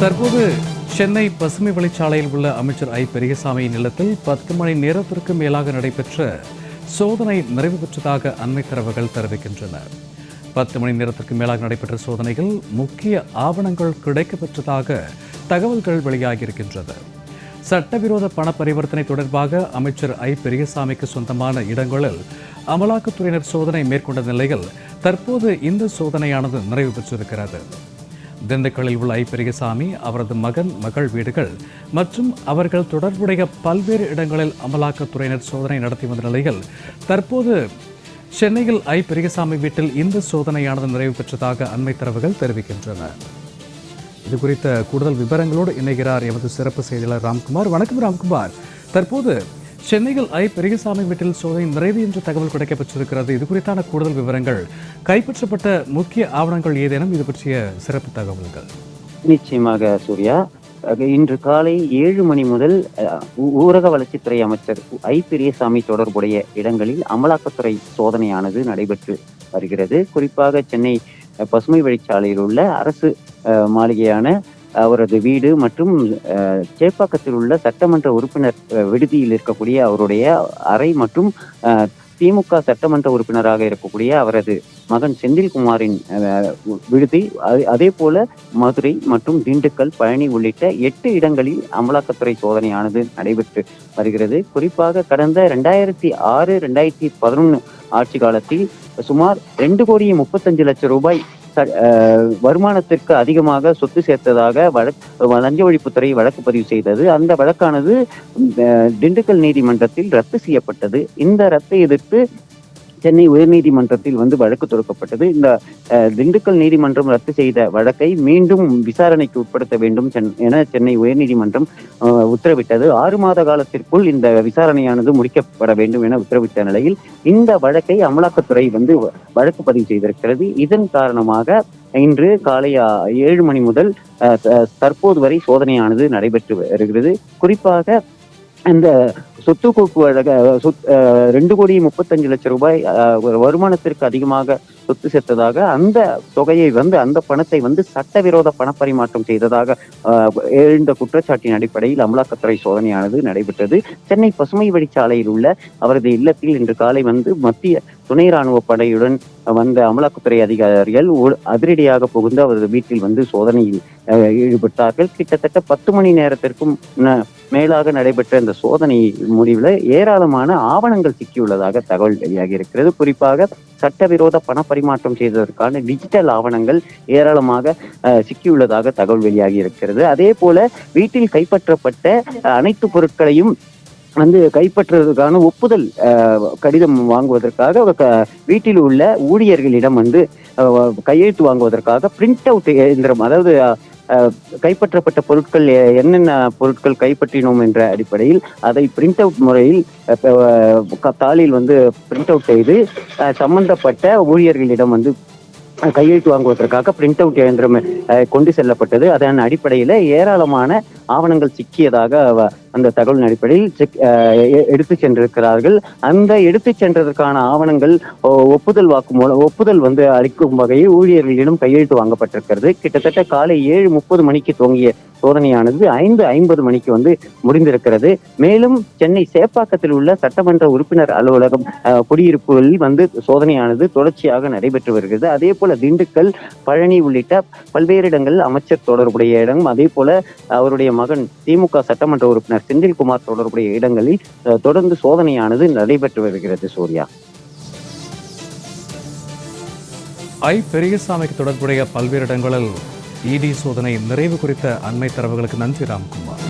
தற்போது சென்னை பசுமை வழிச்சாலையில் உள்ள அமைச்சர் ஐ. பெரியசாமியின் இல்லத்தில் பத்து மணி நேரத்திற்கு மேலாக நடைபெற்ற சோதனை நிறைவு பெற்றதாக அண்மை தரவுகள் தெரிவிக்கின்றன. பத்து மணி நேரத்திற்கு மேலாக நடைபெற்ற சோதனையில் முக்கிய ஆவணங்கள் கிடைக்கப்பெற்றதாக தகவல்கள் வெளியாகியிருக்கின்றது சட்டவிரோத பண பரிவர்த்தனை தொடர்பாக அமைச்சர் ஐ. பெரியசாமிக்கு சொந்தமான இடங்களில் அமலாக்கத்துறையினர் சோதனை மேற்கொண்ட நிலையில் தற்போது இந்த சோதனையானது நிறைவு பெற்றிருக்கிறது. திண்டுக்கல்லில் உள்ள ஐ பெரியசாமி அவரது மகன் மகள் வீடுகள் மற்றும் அவர்கள் தொடர்புடைய பல்வேறு இடங்களில் அமலாக்கத்துறையினர் சோதனை நடத்தி வந்த நிலையில் தற்போது சென்னையில் ஐ பெரியசாமி வீட்டில் இந்த சோதனையானது நிறைவு பெற்றதாக அண்மை தரவுகள் தெரிவிக்கின்றன. இது குறித்த கூடுதல் விவரங்களோடு இணைகிறார் எமது சிறப்பு செய்தியாளர் ராம்குமார். வணக்கம் ராம்குமார். தற்போது சென்னையில் ஐ பெரியசாமி வீட்டில் சோதனை நிறைவு என்ற தகவல் கிடைக்கப்பட்டிருக்கிறது இது குறித்தான கூடுதல் விவரங்கள். கைப்பற்றப்பட்ட முக்கிய ஆவணங்கள் ஏதேனும்? இது பற்றிய சிறப்பு தகவல்கள். நிச்சயமாக சூர்யா. இன்று காலை ஏழு மணி முதல் ஊ- ஊரக வளர்ச்சித்துறை அமைச்சர் ஐ பெரியசாமி தொடர்புடைய இடங்களில் அமலாக்கத்துறை சோதனையானது நடைபெற்று வருகிறது. குறிப்பாக சென்னை பசுமை வழிச்சாலையில் உள்ள அரசு மாளிகையான அவரது வீடு மற்றும் சேப்பாக்கத்தில் உள்ள சட்டமன்ற உறுப்பினர் விடுதியில் இருக்கக்கூடிய அவருடைய அறை மற்றும் திமுக சட்டமன்ற உறுப்பினராக இருக்கக்கூடிய அவரது மகன் செந்தில்குமாரின் விடுதி அது- அதே போல மதுரை மற்றும் திண்டுக்கல் பழனி உள்ளிட்ட எட்டு இடங்களில் அமலாக்கத்துறை சோதனையானது நடைபெற்று வருகிறது. குறிப்பாக கடந்த ரெண்டாயிரத்தி ஆறு ரெண்டாயிரத்தி பதினொன்று ஆட்சி காலத்தில் சுமார் ரெண்டு கோடியே முப்பத்தஞ்சு லட்சம் ரூபாய் வருமானத்திற்கு அதிகமாக சொத்து சேர்த்ததாக வழக்கு லஞ்ச ஒழிப்புத்துறை வழக்கு பதிவு செய்தது. அந்த வழக்கானது அஹ், திண்டுக்கல் நீதிமன்றத்தில் ரத்து செய்யப்பட்டது. இந்த ரத்தை எதிர்த்து சென்னை உயர்நீதிமன்றத்தில் வந்து வழக்கு தொடுக்கப்பட்டது. இந்த திண்டுக்கல் நீதிமன்றம் ரத்து செய்த வழக்கை மீண்டும் விசாரணைக்கு உட்படுத்த வேண்டும் சென்- என சென்னை உயர்நீதிமன்றம் உத்தரவிட்டது. ஆறு மாத காலத்திற்குள் இந்த விசாரணையானது முடிக்கப்பட வேண்டும் என உத்தரவிட்ட நிலையில் இந்த வழக்கை அமலாக்கத்துறை வந்து வ- வழக்கு பதிவு செய்திருக்கிறது. இதன் காரணமாக இன்று காலை ஏழு மணி முதல் அஹ், தற்போது வரை சோதனையானது நடைபெற்று வருகிறது. குறிப்பாக அந்த சொத்து குவிப்பு வழக்க சொத் ரெண்டு கோடி முப்பத்தஞ்சு லட்சம் ரூபாய் வருமானத்திற்கு அதிகமாக சொத்து சேர்த்ததாக அந்த தொகையை வந்து அந்த பணத்தை வந்து சட்டவிரோத பணப்பரிமாற்றம் செய்ததாக எழுந்த குற்றச்சாட்டின் அடிப்படையில் அமலாக்கத்துறை சோதனையானது நடைபெற்றது. சென்னை பசுமை வழிச்சாலையில் உள்ள அவரது இல்லத்தில் இன்று காலை வந்து மத்திய துணை ராணுவ படையுடன் வந்த அமலாக்கத்துறை அதிகாரிகள் ஒரு- அதிரடியாக புகுந்து அவரது வீட்டில் வந்து சோதனையில் ஈடுபட்டார்கள். கிட்டத்தட்ட பத்து மணி நேரத்திற்கும் மேலாக நடைபெற்ற இந்த சோதனை முடிவில் ஏராளமான ஆவணங்கள் சிக்கியுள்ளதாக தகவல் வெளியாகி இருக்கிறது. குறிப்பாக சட்டவிரோத பண பரிமாற்றம் செய்ததற்கான டிஜிட்டல் ஆவணங்கள் ஏராளமாக சிக்கியுள்ளதாக தகவல் வெளியாகி இருக்கிறது. அதே போல வீட்டில் கைப்பற்றப்பட்ட அனைத்து பொருட்களையும் வந்து கைப்பற்றுவதற்கான ஒப்புதல் கடிதம் வாங்குவதற்காக வீட்டில் உள்ள ஊழியர்களிடம் வந்து கையெழுத்து வாங்குவதற்காக பிரிண்ட் அவுட் இயந்திரம் அதாவது கைப்பற்றப்பட்ட பொருட்கள் எ- என்னென்ன பொருட்கள் கைப்பற்றினோம் என்ற அடிப்படையில் அதை பிரிண்ட் அவுட் முறையில் க- தாளில் வந்து பிரிண்ட் அவுட் செய்து அஹ், சம்பந்தப்பட்ட ஊழியர்களிடம் வந்து கையெழுத்து வாங்குவதற்காக பிரிண்ட் அவுட் இயந்திரம் கொண்டு செல்லப்பட்டது. அதன் அடிப்படையில் ஏராளமான ஆவணங்கள் சிக்கியதாக அந்த தகவலின் அடிப்படையில் செக் எடுத்து சென்றிருக்கிறார்கள். அந்த எடுத்து சென்றதற்கான ஆவணங்கள் ஒ- ஒப்புதல் வாக்குமூலம் ஒப்புதல் வந்து அளிக்கும் வகையில் ஊழியர்களிடம் கையெழுத்து வாங்கப்பட்டிருக்கிறது. கிட்டத்தட்ட காலை ஏழு முப்பது மணிக்கு துவங்கிய சோதனையானது ஐந்து ஐம்பது மணிக்கு வந்து முடிந்திருக்கிறது. மேலும் சென்னை சேப்பாக்கத்தில் உள்ள சட்டமன்ற உறுப்பினர் அலுவலகம் குடியிருப்புகளில் வந்து சோதனையானது தொடர்ச்சியாக நடைபெற்று வருகிறது. அதே போல திண்டுக்கல் பழனி உள்ளிட்ட பல்வேறு இடங்களில் அமைச்சர் தொடர்புடைய இடம் அதே போல அவருடைய மகன் திமுக சட்டமன்ற உறுப்பினர் செந்தில்குமார் தொடர்புடைய இடங்களில் தொடர்ந்து சோதனையானது நடைபெற்று வருகிறது சூர்யா. ஐ பெரியசாமிக்கு தொடர்புடைய பல்வேறு இடங்களில் இடி சோதனை நிறைவு குறித்த அண்மை தரவுகளுக்கு நன்றி ராம்குமார்.